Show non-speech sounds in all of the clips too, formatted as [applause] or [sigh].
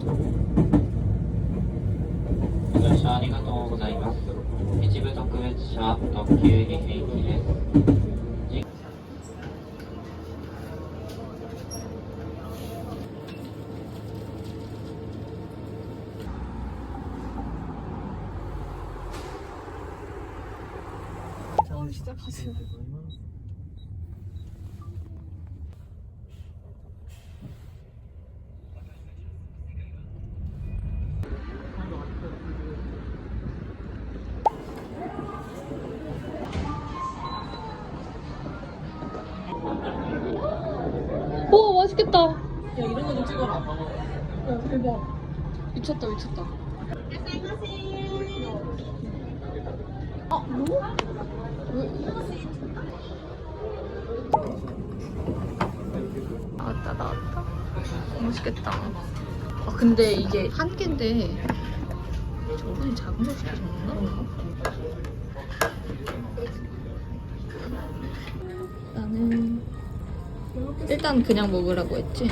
ご乗車ありがとうございます。一部特別車特急に 맛있겠다. 야 이런 거좀 찍어라. 야 대박. 미쳤다 미쳤다. 나왔다 나왔다. 맛있겠다. 아 근데 이게 한 개인데 저분이 작은 거 시켜줬나? 일단 그냥 먹으라고 했지.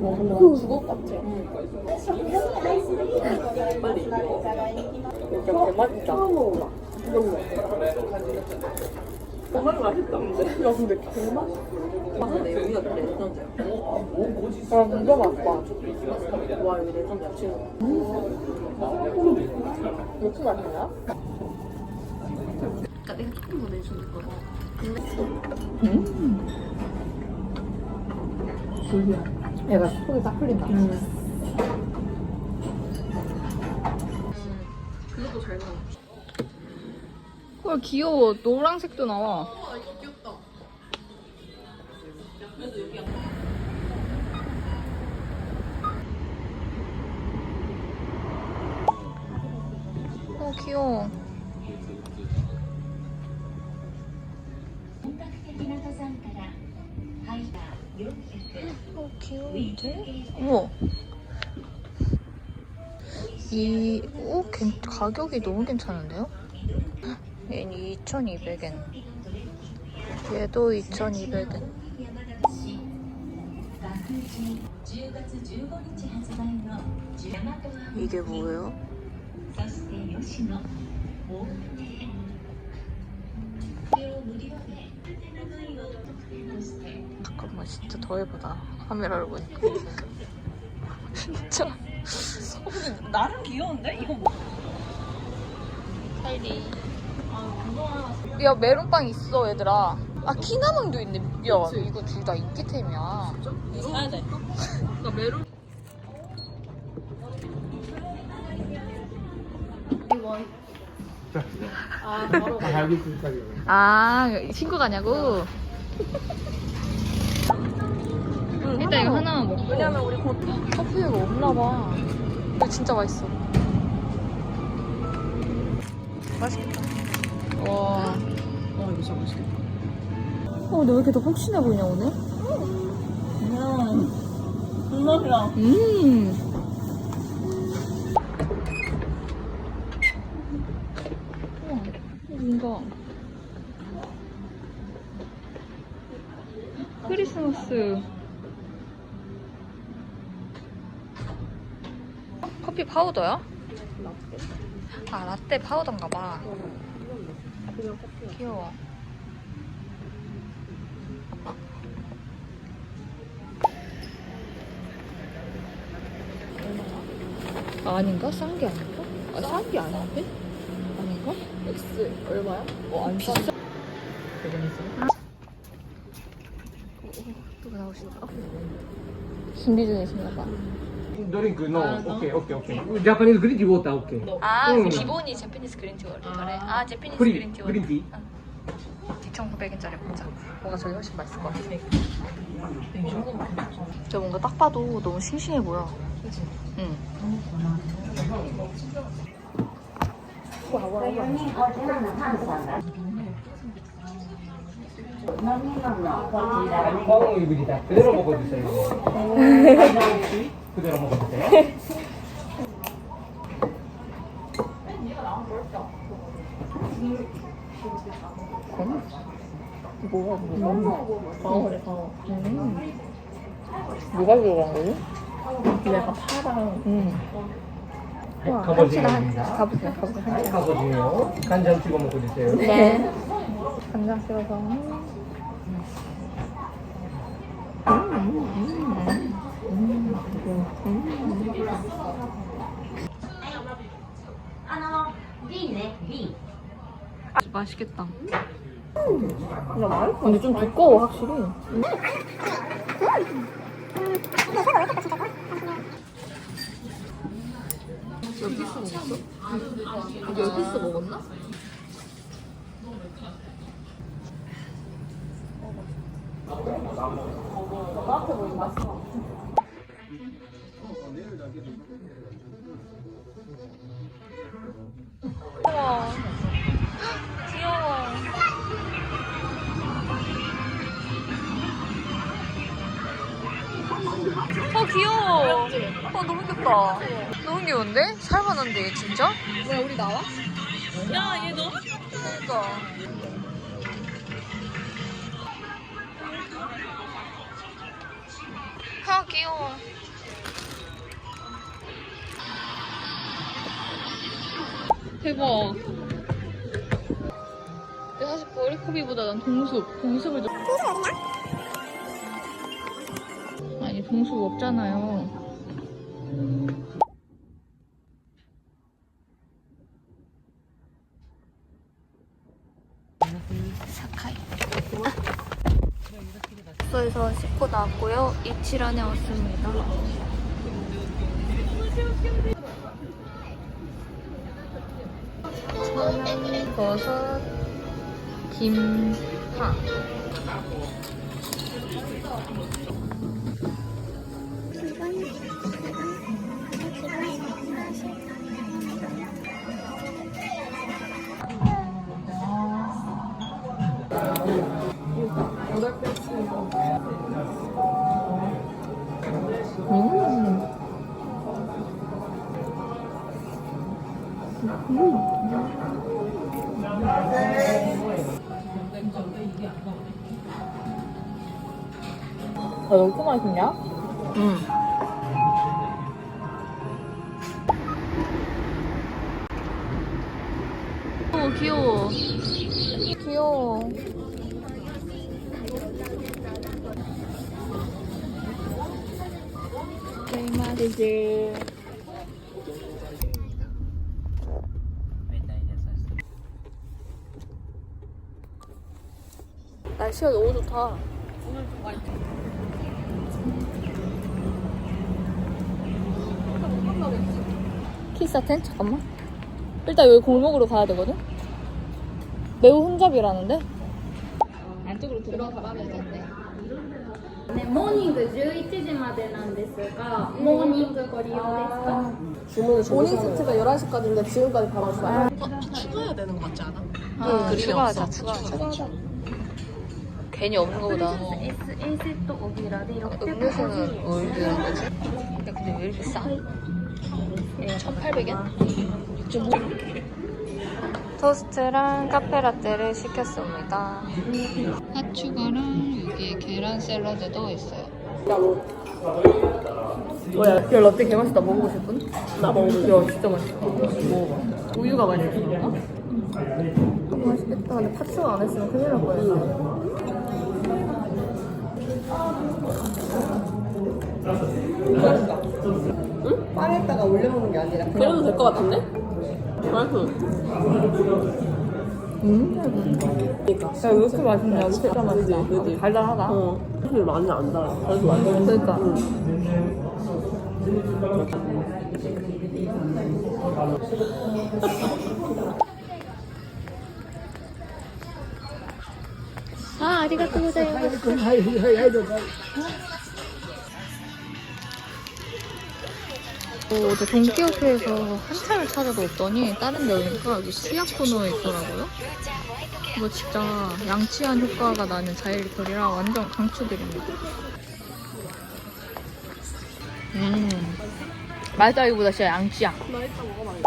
와 근데 완전 주걱 같아. 진짜 대맛있다. 처음 먹어봐. 정말 맛있다 근데. 야 근데 개맛. 맛있네 여기가 레전드야. 아 진짜 맛있다. 와 여기 레전드야 지금. 맥주 맛있나? 그러니까 내가 조금 더 내주는 거야. 얘가 속이 딱 풀린다. 그것도 잘 나와. 헐 귀여워. 노란색도 나와. 와 이거 귀엽다. 어 귀여워. 어, 귀여운데? 어머. 이, 오, 괜, 가격이 너무 괜찮은데요? 얘는 2,200엔. 얘도 2,200엔. 이게 뭐예요? 잠깐만 진짜 더해보다. 카메라를 보니까. [laughs] 진짜. 나름 귀여운데? 이거 뭐? 사이리. 아, 야 메론빵 있어 얘들아. 아 어. 키나몽도 있네. 야 이거 둘 다 인기템이야. 진짜? 이거 사야 돼. 나 [laughs] 그러니까 메론 아, 아, 친구 가냐고? 일단 이거 하나만 먹고 왜냐면 우리 곧 커피가 없나 봐. 이거 진짜 맛있어. 맛있겠다. 와. 아 이거 진짜 맛있겠다. 어, 근데 왜 이렇게 더 폭신해 보이냐 오늘? 음. 정말이야. 음. 우와, 뭔가 크리스마스 커피 파우더야? 아 라떼 파우더인가 봐. 귀여워 아, 아닌가? 싼 게 아닌가? 아, 싼게 아닌데? 아닌가? X 얼마야? 어, 안 비싸. 나오신다. 준비 중이신가 봐. 드링크 노 아, 오케이 오케이 오케이 자파니스 그린티 워터 오케이 아 응. 그 기본이 제피니스 그린티를 잘해. 아 제피니스 그린, 그린티. 그린티. 2,900엔짜리 보자. 뭔가 저게 훨씬 맛있을 것 같아. 근데 뭔가 딱 봐도 너무 싱싱해 보여. 그치? 응. 와, 와, 와. 꽝 입으리다 그대로 먹어주세요 그대로 먹어주세요 뭐가 어 그래 어. 뭐가 들어간 거지? 내가 파랑 응. 와, 갑오징어. 한치다, 한치. 가보세요, 가보세요. 한치. 갑오징어. 간장 찍어 먹고 드세요. 네. 간장 찍어서. 음. 맛있겠다. 근데 좀 두꺼워 확실히. 여기서 먹었어? 여기서 먹었나? 어 귀여워. 어 너무 귀엽다. 너무 귀여운데? 살만한데 얘 진짜? 뭐야 우리 나와? 야 얘 너무 귀엽다. 그러니까. 대박. 근데 사실 버리코비보다 난 동숲, 동숲을 좀. 아니 동숲 없잖아요. 사카이. 숙소에서 씻고 나왔고요. 이치란에 왔습니다. 저는 버섯, 김 파. 아 여기 맛있냐? 응. 오 귀여워. 귀여워. 이제 날씨가 너무 좋다. 키사텐 잠깐만. 일단 여기 골목으로 가야 되거든. 매우 혼잡이라는데. 안쪽으로 들어가봐야 되겠네. ね、モーニング11時までなんですが、モーニングご利用ですか、 주문을 모닝 세트가 11시까지인데 지금까지 다 왔어요. 추가해야 되는 거 같지 않아? 응, 추가하자, 추가하자. 괜히 없는 거보다. SA セットおぎらで 음료수는 뭘 드는 거지? 야, 근데 왜 이렇게 싸? 1,800엔? 6.5? 토스트랑 카페라떼를 시켰습니다. 핫추가랑 여기에 계란 샐러드도 있어요. 뭐야, 야 라떼 개 맛있다. 먹어보실 분? 나 먹어볼게. 야, 진짜 맛있다. 먹어봐. 우유가 많이 있어 그런가? 맛있겠다. 근데 팥추가 안 했으면 큰일 날 뻔했어. 응? 빵에다가 올려 먹는 게 아니라 그래도 될 것 같은데? 음. 그러니까. 야, 왜 이렇게 맛있냐? 진짜 맛있다. 그지? 달달하다. 어. 사실 많이 안 달아. 그래서 맛있어. 그러니까. 아. 어, 어제 동키호테에서 한참을 찾아도 없더니 다른 데 오니까 수약 코너에 있더라고요. 이거 진짜 양치한 효과가 나는 자일리톨이라 완전 강추드립니다. 음, 맛있다기보다 진짜 양치야.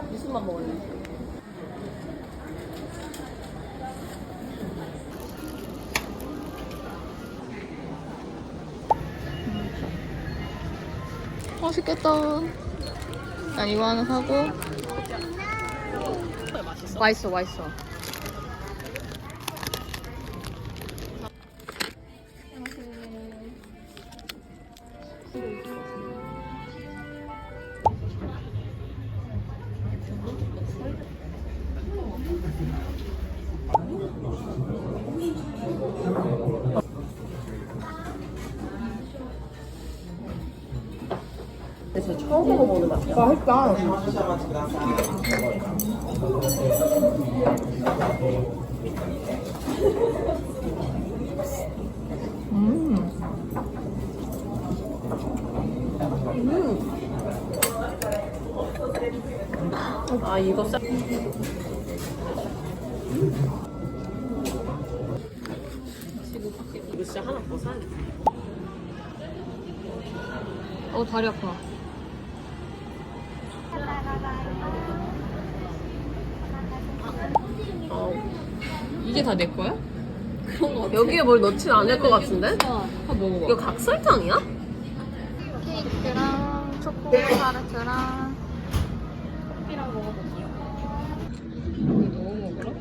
무슨만 먹을래? 맛있겠다. 난 이거 하나 사고. 와 있어 와 있어. 맛있다. 음. 아 이거 쌀. 이거 진짜 하나 더 사야겠다. 어, 다리 아파. 이게 다 내 거야? 여기에 뭘 넣진 않을 것 같은데? 다 먹어봐. 이거 각설탕이야? 케이크랑 초코 타르트랑 커피랑 먹어볼게요. 이거 넣어 먹으라?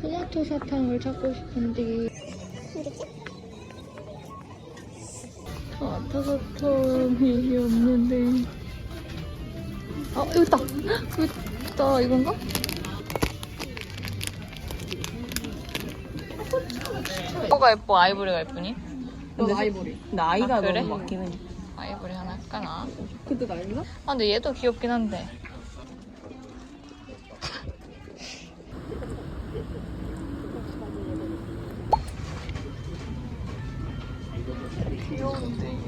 토마토 사탕을 찾고 싶은데 토 마토 사탕이 없는데 아 여기 있다 여기 있다 이건가? 뭐가 예뻐? 아이보리가 예쁘니? 근데 아이보리. 근데 아이가 아, 그래? 너무 해. 아이보리 하나 할까나? 그때 나이가? 아 근데 얘도 귀엽긴 한데 귀여운데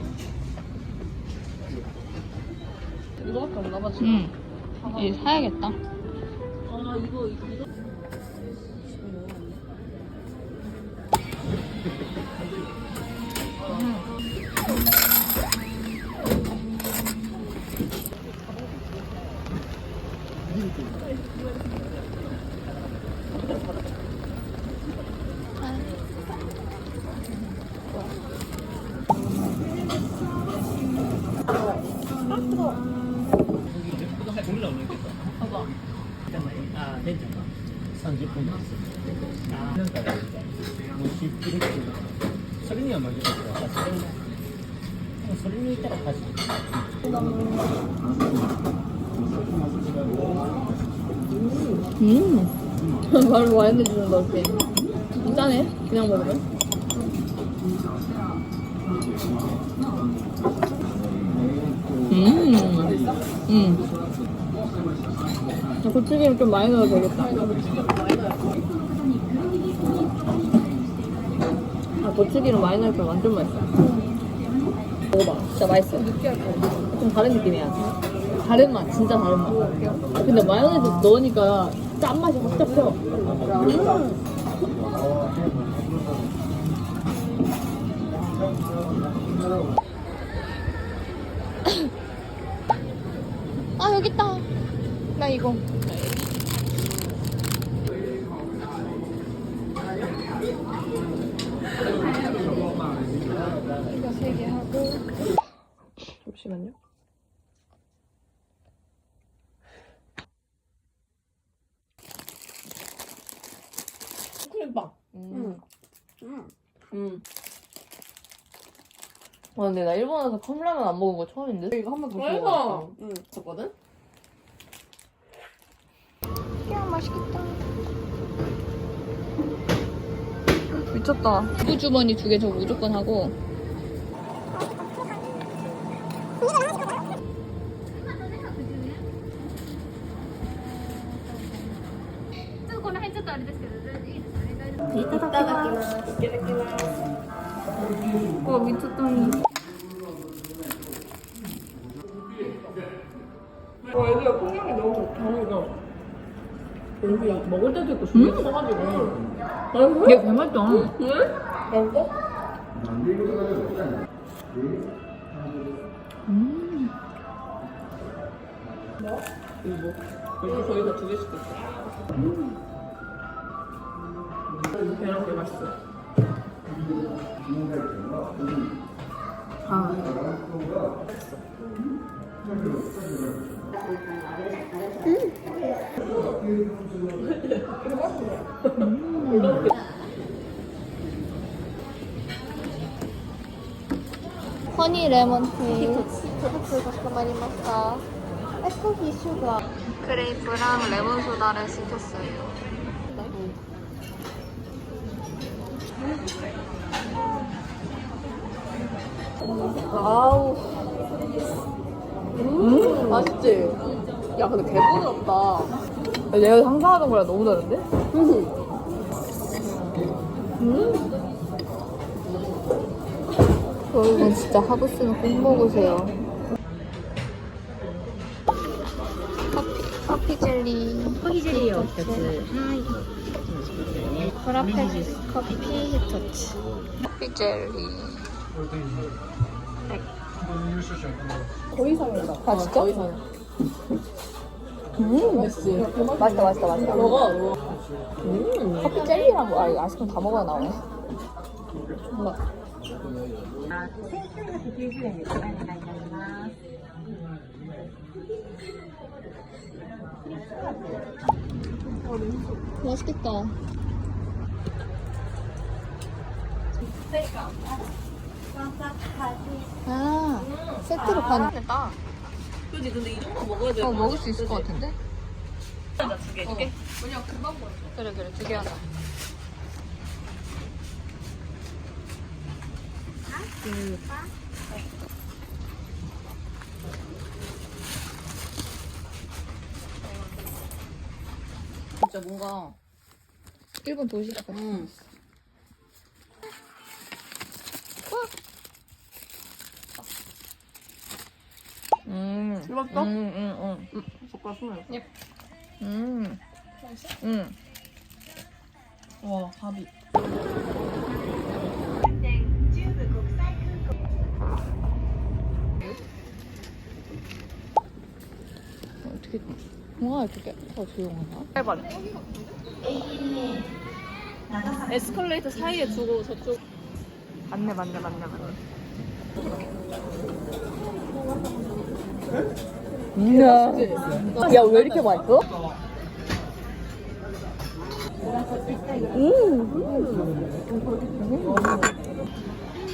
이거밖에 없나 봐. 응. 얘 사야겠다 아 이거 이거. 아, 괜찮아. 음. [laughs] 말로 와인을 주는 거 같아. 짜네? 그냥 먹으면. 고추기름 좀 많이 넣어도 되겠다. 아, 고추기름 많이 넣으니까 완전 맛있어. 먹어봐. 진짜 맛있어. 좀 다른 느낌이야. 다른 맛, 진짜 다른 맛. 근데 마요네즈 넣으니까 짠맛이 확 잡혀. 아 여기 있다 나 이거 이거 세 개 하고 잠시만요. 크림빵. 음. 음. 음. 와, 근데 나 일본 와서 컵라면 안 먹은 거 처음인데? 이거 한 번더 먹어. 응, 줬거든? 야 맛있겠다. 미쳤다. 두 주머니 두 개저 무조건 하고 먹을 때도 있고 줄이 있어가지고. 맛있어? 얘 개맛있다 왜? 맛있어? 음. 뭐? 이거 뭐? 이거 저희가 두 개씩 줬어. 계란 게 맛있어. 허니 레몬티. 그레이프랑 레몬 소다를 시켰어요. 아우. 음, 맛있지? 야, 근데 개 부드럽다. 내가 상상하던 거랑 너무 다른데? 여러분 진짜 하부스는 꼭 먹으세요. 커피, 커피 젤리. 커피 젤리요. 프라페 커피 히터치. 커피 젤리. 거의 상이다. 아, 진짜? 거의 상이야. 음 역시 맛있다 맛있다 맛있다 먹어. 음 커피 젤리랑 뭐, 아 아이스크림 다 먹어야 나오네. 정말 맛있겠다. 아 세트로 파는 아, 그지 근데 이 정도 먹어야 돼. 어, 먹을 수 있을 것 같은데? 두 개, 두 개. 그래, 그래, 두 개 하자. 진짜 뭔가. 일본 도시 같아. 음. 음. 맛있어? 음, 음, 음. 젓가락 숨어요. 음. 음. 와, 밥이. 어떻게, 뭐가 이렇게 더 조용하나? 해봐래. 에스컬레이터 사이에 두고 저쪽. 맞네, 맞네, 맞네, 맞네. 이야. 야, 왜 이렇게 맛있어?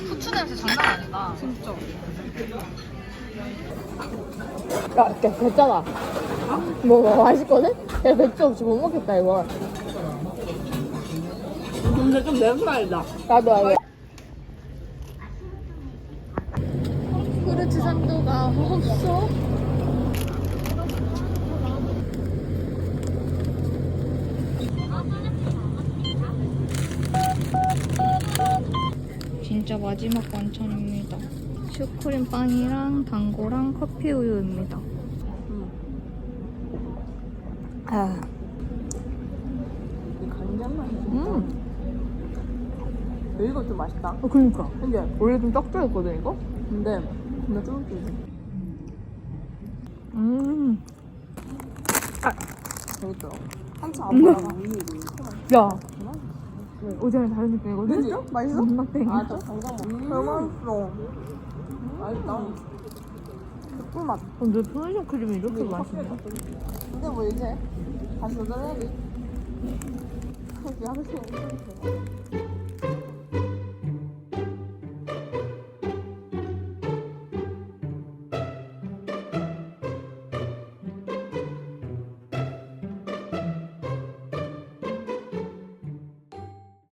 후추 냄새 장난 아니다. 진짜. 야, 야, 됐잖아. 뭐, 뭐 맛있거든? 야, 맥주 없이 못 먹겠다, 이거. 근데 좀 냄새나다. 나도 알 게. 그렇지, 산도가 없어. 진짜 마지막 완찬입니다. 슈크림 빵이랑 당고랑 커피 우유입니다. 아, 간장 맛이 음, 이거 좀 맛있다. 어, 그니까. 근데 원래 좀 짭짤했거든, 이거? 근데, 근데 쫄깃쫄깃. 음, 재밌더라고. 한참 안 먹다가. 야, 오전에 다른 느낌이거든. 진짜? 맛있어? 존나 땡. 아, 저 당장 먹는 거. 맛있어. 맛있다. 꿀맛. 근데 편의점 크림이 이렇게 맛있냐? 근데 뭐 이제 다시 도전해야지. 하루 종일